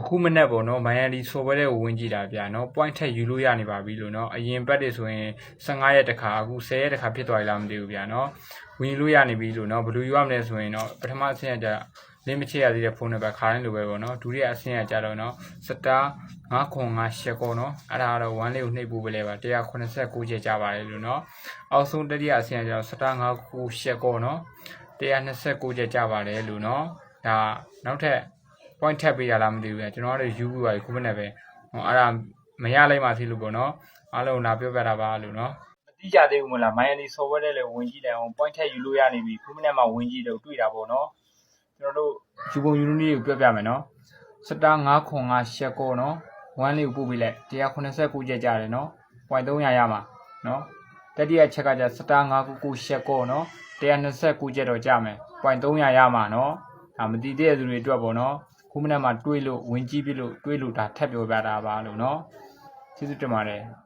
အခုမနေ့ပေါ့နော်မိုင်ယာလီဆိုပွဲတဲ့ကိုဝင်ကြည့်တာဗျာနော် point ထက်ယူလို့ရနေပါပြီလို့နော်အရင်ဘက်တွေဆိုရင်15ရက်တခါအခု10ရက်တခါဖြစ်သွားပြီလားမသိဘူးဗျာနော်ဝင်လို့ရနေပြီလို့နော်ဘယ်လိုယူရမလဲဆိုရင်တော့ပထမအဆင့်ကကြလင်းမချရသေးတဲ့ဖုန်းနံပါတ်ခါတိုင်းလိုပဲပေါ့နော်ဒုတိယအဆင့်ကကြတော့နော်စတာ905ရှက်ကောနော်အဲ့ဒါကတော့1လေးကိုနှိပ်ဖို့ပဲလေပါ189ချက်ကြပါတယ်လို့နော်အောက်ဆုံးတတိယအဆင့်ကကြတော့စတာ9ရှက်ကောနော်129ချက်ကြပါတယ်လို့နော်ဒါနောက်ထပ် point ထပ်ပေးရလားမသိဘူးဗျကျွန်တော်ကတော့ယူပြီးပါပြီခုမနေ့ပဲဟောအဲ့ဒါမရလိုက်မှဖြစ်လို့ပေါ့နော်အားလုံးလာပြောပြတာပါလို့နော်မတိကြသေးဘူးမလားမိုင်ယာလီ software တဲ့လေဝင်ကြည့်တယ်အောင် point ထပ်ယူလို့ရနေပြီခုမနေ့မှဝင်ကြည့်တော့တွေ့တာပေါ့နော်ကျွန်တော်တို့ယူပုံယူနည်းကိုပြောပြမယ်နော်စတာ905ရှက်ကောနော်1လေးကိုပို့ပေးလိုက်189ချက်ကြတယ်နော် point 300ရမှာနော်တတိယချက်ကကြစတာ999ရှက်ကောနော်129ချက်တော့ကြမယ် point 300ရမှာနော်ဒါမတည်တဲ့သူတွေအတွက်ပေါ့နော် ခုမနေ့မှတွေးလို့ဝင်ကြည့်ပြလို့တွေးလို့ဒါထပ်ပြောပြတာပါလို့နော်ကျေးဇူးတင်ပါတယ်